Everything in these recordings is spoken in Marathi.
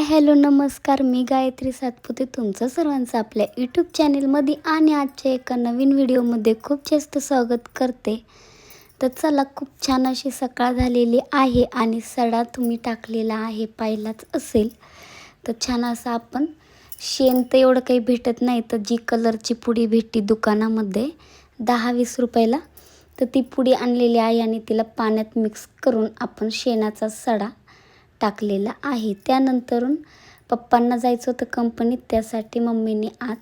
हॅलो नमस्कार. मी गायत्री सातपुते तुमचं सर्वांचं आपल्या यूट्यूब चॅनेलमध्ये आणि आजच्या एका नवीन व्हिडिओमध्ये खूप जास्त स्वागत करते. तर चला खूप छान अशी सकाळ झालेली आहे आणि सडा तुम्ही टाकलेला आहे पाहिलाच असेल. तर छान असं आपण शेण तर एवढं काही भेटत नाही तर जी कलरची पुडी भेटती दुकानामध्ये दहा वीस रुपयाला तर ती पुडी आणलेली आहे आणि तिला पाण्यात मिक्स करून आपण शेणाचा सडा टाकलेला आहे. त्यानंतरून पप्पांना जायचं होतं कंपनीत त्यासाठी मम्मीने आज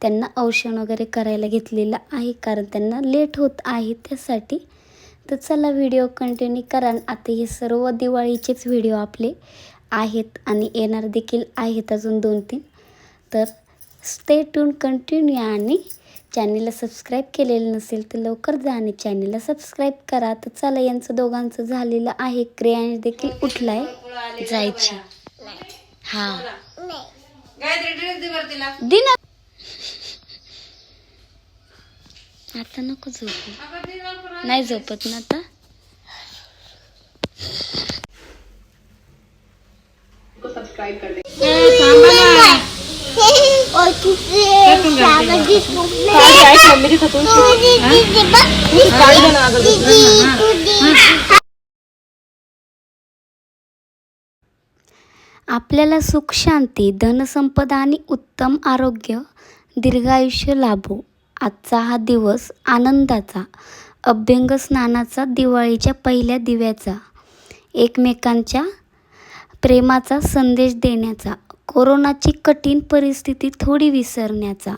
त्यांना औषण वगैरे करायला घेतलेलं आहे. कारण त्यांना लेट होत आहे त्यासाठी. तर चला व्हिडिओ कंटिन्यू करा. आता हे सर्व दिवाळीचेच व्हिडिओ आपले आहेत आणि येणार देखील आहेत अजून दोन तीन तर स्टे टून कंटिन्यू आणि चॅनेलला सबस्क्राईब केलेलं नसेल तर लवकर जा आणि चॅनेलला सबस्क्राईब करा. तर चला यांचं दोघांचं झालेलं आहे. क्रियांश देखील उठलाय. जायची हा गायत्री ड्रेस दे बरं तिला दिना आता नको झोपू अगं दे ना पण. नाही झोपत ना आता आपल्याला सुख शांती धनसंपदा आणि उत्तम आरोग्य दीर्घायुष्य लाभो. आजचा हा दिवस आनंदाचा अभ्यंग स्नानाचा दिवाळीच्या पहिल्या दिव्याचा एकमेकांच्या प्रेमाचा संदेश देण्याचा कोरोनाची कठीण परिस्थिती थोडी विसरण्याचा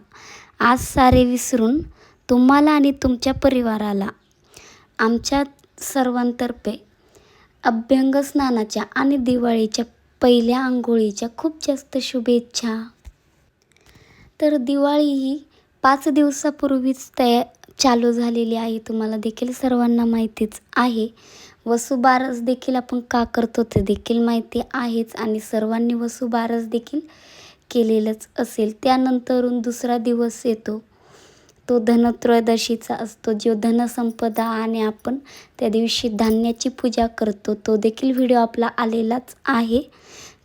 आज सारे विसरून तुम्हाला आणि तुमच्या परिवाराला आमच्या सर्वांतर्फे अभ्यंग स्नानाच्या आणि दिवाळीच्या पहिल्या आंघोळीच्या खूप जास्त शुभेच्छा. तर दिवाळी ही पाच दिवसापूर्वीच तया चालू झालेली आहे तुम्हाला देखील सर्वांना माहितीच आहे. वसुबारस देखील आपण का करतो ते देखील माहिती आहेच आणि सर्वांनी वसुबारस देखील केलेलंच असेल. त्यानंतरून दुसरा दिवस येतो. तो धनत्रयोदशीचा असतो. जो धनसंपदा आणि आपण त्या दिवशी धान्याची पूजा करतो तो देखील व्हिडिओ आपला आलेलाच आहे.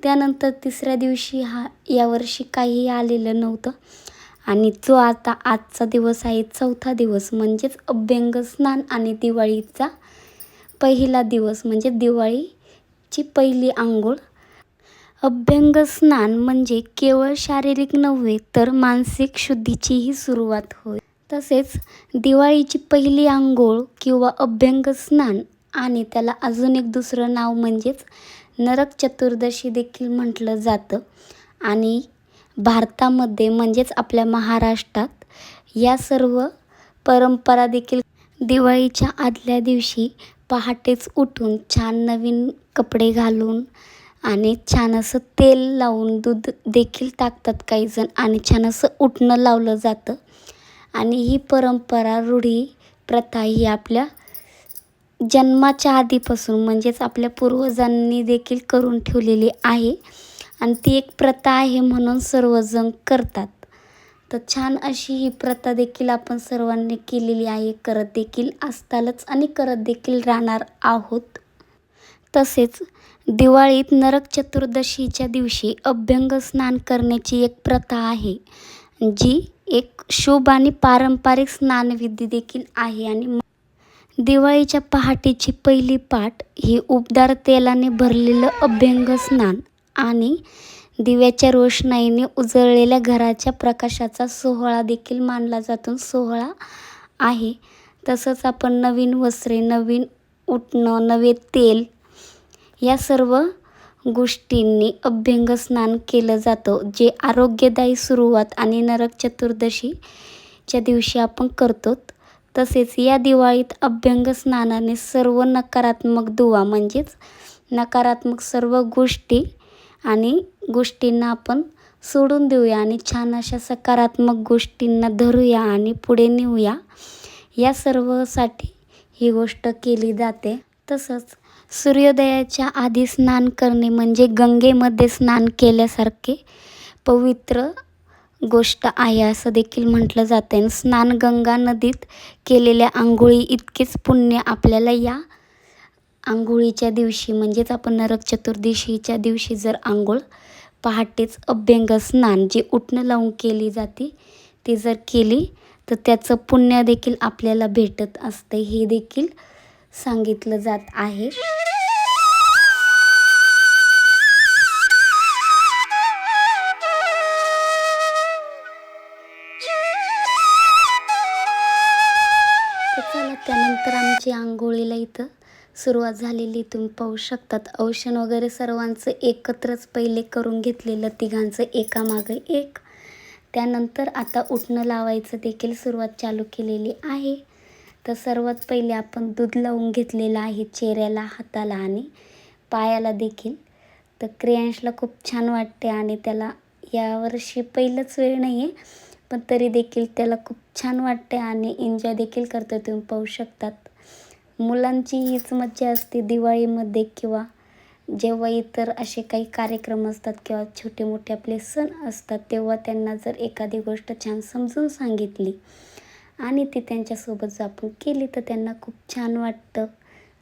त्यानंतर तिसऱ्या दिवशी हा यावर्षी काहीही आलेलं नव्हतं. आणि जो आता आजचा दिवस आहे चौथा दिवस म्हणजेच अभ्यंग स्नान आणि दिवाळीचा पहिला दिवस म्हणजे दिवाळीची पहिली आंघोळ. अभ्यंग स्नान म्हणजे केवळ शारीरिक नव्हे तर मानसिक शुद्धीचीही सुरुवात होय. तसेच दिवाळीची पहिली आंघोळ किंवा अभ्यंग स्नान आणि त्याला अजून एक दुसरं नाव म्हणजेच नरक चतुर्दशी देखील म्हटलं जातं. आणि भारतामध्ये म्हणजेच आपल्या महाराष्ट्रात या सर्व परंपरा देखील दिवाळीच्या आदल्या दिवशी पहाटेच उठून छान नवीन कपडे घालून आणि छान असं तेल लावून दूध देखील टाकतात काहीजण आणि छान असं उठणं लावलं जातं. आणि ही परंपरा रूढी प्रथा ही आपल्या जन्माच्या आधीपासून म्हणजेच आपल्या पूर्वजांनी देखील करून ठेवलेली आहे. आणि ती एक प्रथा आहे म्हणून सर्वजण करतात. तर छान अशी ही प्रथा देखील आपण सर्वांनी केलेली आहे. करत देखील असतालच आणि करत देखील राहणार आहोत. तसेच दिवाळीत नरक चतुर्दशीच्या दिवशी अभ्यंग स्नान करण्याची एक प्रथा आहे जी एक शुभ आणि पारंपरिक स्नानविधी देखील आहे आणि दिवाळीच्या पहाटेची पहिली पाठ ही उबदार तेलाने भरलेलं अभ्यंग स्नान आणि दिव्याच्या रोषणाईने उजळलेल्या घराच्या प्रकाशाचा सोहळा देखील मानला जातो. सोहळा आहे. तसंच आपण नवीन वस्त्रे नवीन उठणं नवे तेल या सर्व गोष्टींनी अभ्यंग स्नान केलं जातं जे आरोग्यदायी सुरुवात आणि नरक चतुर्दशीच्या दिवशी आपण करतो तसेच या दिवाळीत अभ्यंग स्नानाने सर्व नकारात्मक दुवा म्हणजेच नकारात्मक सर्व गोष्टी आणि गोष्टींना आपण सोडून देऊया आणि छान अशा सकारात्मक गोष्टींना धरूया आणि पुढे नेऊया. या सर्वसाठी ही गोष्ट केली जाते. तसंच सूर्योदयाच्या आधी स्नान करणे म्हणजे गंगेमध्ये स्नान केल्यासारखे पवित्र गोष्ट आहे असं देखील म्हटलं जातं आणि स्नान गंगा नदीत केलेल्या आंघोळी इतकेच पुण्य आपल्याला या आंघोळीच्या दिवशी म्हणजेच आपण नरक चतुर्दशीच्या दिवशी जर आंघोळ पहाटेच अभ्यंग स्नान जे उठणं लावून केली जाते ते जर केली तर त्याचं पुण्य देखील आपल्याला भेटत असते हे देखील सांगितलं जात आहे. चला त्यानंतर आमची आंघोळीला इथं सुरुवात झालेली. तुम्ही पाहू शकतात औषण वगैरे सर्वांचं एकत्रच पहिले करून घेतलेलं तिघांचं एकामागं एक. त्यानंतर आता उठणं लावायचं देखील सुरुवात चालू केलेली आहे. तर सर्वात पहिले आपण दूध लावून घेतलेलं आहे चेहऱ्याला हाताला आणि पायाला देखील. तर क्रियांशला खूप छान वाटते आणि त्याला यावर्षी पहिलंच वेळ नाही आहे पण तरी देखील त्याला खूप छान वाटते आणि एन्जॉय देखील करतो तुम्ही पाहू शकतात. मुलांची हीच मज्जा असते दिवाळीमध्ये किंवा जेव्हा इतर असे काही कार्यक्रम असतात किंवा छोटे मोठे आपले सण असतात तेव्हा त्यांना जर एखादी गोष्ट छान समजून सांगितली आणि ती त्यांच्यासोबत जर आपण केली तर त्यांना खूप छान वाटतं.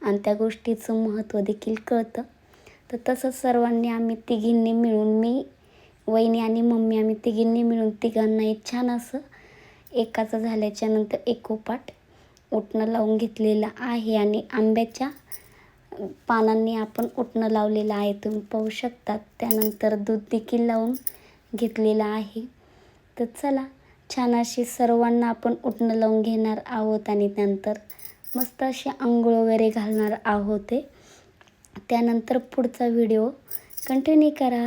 आणि त्या गोष्टीचं महत्त्व देखील कळतं. तर तसंच सर्वांनी आम्ही तिघींनी मिळून मी वहिनी आणि मम्मी आम्ही तिघींनी मिळून तिघांना एक छान असं एकाचं झाल्याच्यानंतर एकोपाट उटणं लावून घेतलेलं आहे. आणि आंब्याच्या पानांनी आपण उटणं लावलेलं आहे. तुम्ही पाहू शकतात. त्यानंतर दूध देखील लावून घेतलेलं आहे. तर चला छान अशी सर्वांना आपण उठणं लावून घेणार आहोत आणि नंतर मस्त अशी आंघोळ वगैरे घालणार आहोत आहे त्यानंतर पुढचा व्हिडिओ. कंटिन्यू करा.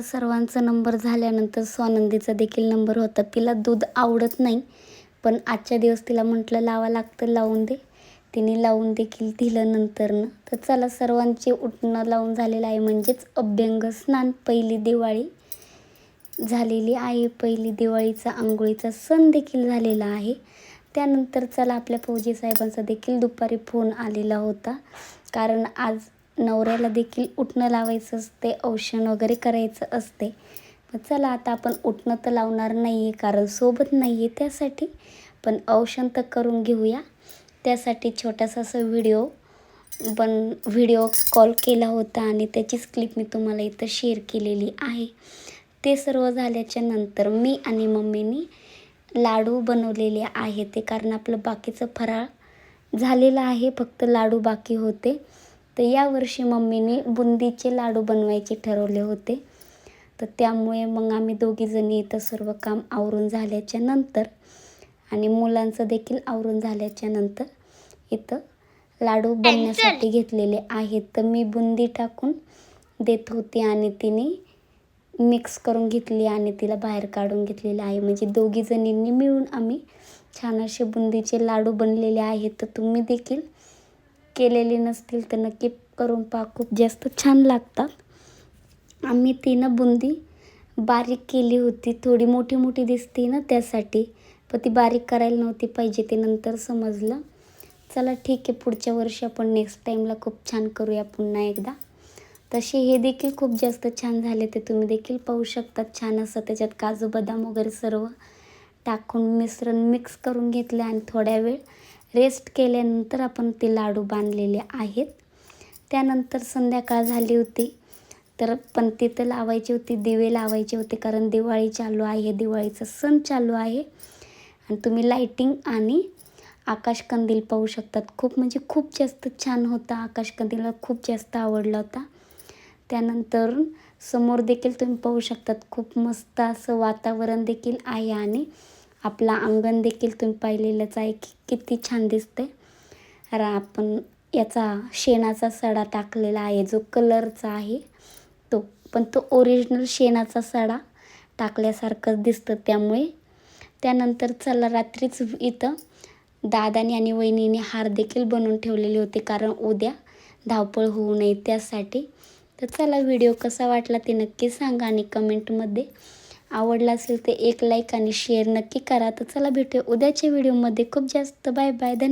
त्यानंतर सर्वांचा नंबर झाल्यानंतर स्वानंदीचा देखील नंबर होता. तिला दूध आवडत नाही पण आजच्या दिवस तिला म्हटलं लावा लागतं लावून दे. तिने लावून देखील दिलं नंतरनं. तर चला सर्वांचे उठणं लावून झालेलं आहे म्हणजेच अभ्यंग स्नान. पहिली दिवाळी झालेली आहे. पहिली दिवाळीचा आंघोळीचा सण देखील झालेला आहे. त्यानंतर चला आपल्या फौजी साहेबांचा देखील दुपारी फोन आलेला होता. कारण आज नवऱ्याला देखील उठणं लावायचं असते औषण वगैरे करायचं असते. पण चला आता आपण उठणं तर लावणार नाही आहे कारण सोबत नाही आहे त्यासाठी. पण औषण तर करून घेऊया. त्यासाठी छोटासा असा व्हिडिओ पण व्हिडिओ कॉल केला होता आणि त्याचीच क्लिप मी तुम्हाला इथं शेअर केलेली आहे. ते सर्व झाल्याच्यानंतर मी आणि मम्मीनी लाडू बनवलेले आहे ते कारण आपलं बाकीचं फराळ झालेलं आहे फक्त लाडू बाकी होते. तर यावर्षी मम्मीने बुंदीचे लाडू बनवायचे ठरवले होते. तर त्यामुळे मग आम्ही दोघीजणी इथं सर्व काम आवरून झाल्याच्यानंतर आणि मुलांचं देखील आवरून झाल्याच्यानंतर इथं लाडू बनण्यासाठी घेतलेले आहेत. तर मी बुंदी टाकून देत होते आणि तिने मिक्स करून घेतली आणि तिला बाहेर काढून घेतलेले आहे. म्हणजे दोघी जणींनी मिळून आम्ही छान असे बुंदीचे लाडू बनलेले आहेत. तर तुम्ही देखील केलेले नसतील तर नक्की करून पहा. खूप जास्त छान लागतात. आम्ही तिनं बुंदी बारीक केली होती. थोडी मोठी मोठी दिसते ना त्यासाठी. पण ती बारीक करायला नव्हती पाहिजे ते नंतर समजलं. चला ठीक आहे पुढच्या वर्षी आपण नेक्स्ट टाईमला खूप छान करूया पुन्हा एकदा. तसे हे देखील खूप जास्त छान झाले ते तुम्ही देखील पाहू शकतात छान असं त्याच्यात काजू बदाम वगैरे सर्व टाकून मिश्रण मिक्स करून घेतले आणि थोड्या वेळ रेस्ट केल्यानंतर आपण ते लाडू बांधलेले आहेत. त्यानंतर संध्याकाळ झाली होती. तर पण तिथं लावायची होती दिवे लावायचे होते कारण दिवाळी चालू आहे दिवाळीचा सण चालू आहे. आणि तुम्ही लाईटिंग आणि आकाशकंदील पाहू शकतात. खूप म्हणजे खूप जास्त छान होता. आकाशकंदील खूप जास्त आवडला होता. त्यानंतर समोर देखील तुम्ही पाहू शकतात. खूप मस्त असं वातावरण देखील आहे आणि आपला अंगण देखील तुम्ही पाहिलेलंच आहे की किती छान दिसते रा आपण याचा शेणाचा सडा टाकलेला आहे जो कलरचा आहे तो पण तो ओरिजिनल शेणाचा सडा टाकल्यासारखंच दिसतं त्यामुळे. त्यानंतर चला रात्रीच इथं दादाने आणि वहिनीने हार देखील बनवून ठेवलेले होते कारण उद्या धावपळ होऊ नये त्यासाठी. तर चला व्हिडिओ कसा वाटला ते नक्की सांगा आणि कमेंटमध्ये आवडला असेल तर एक लाईक आणि शेअर नक्की करा. तर चला भेटूया उद्याच्या व्हिडिओमध्ये खूप जास्त बाय बाय धन्य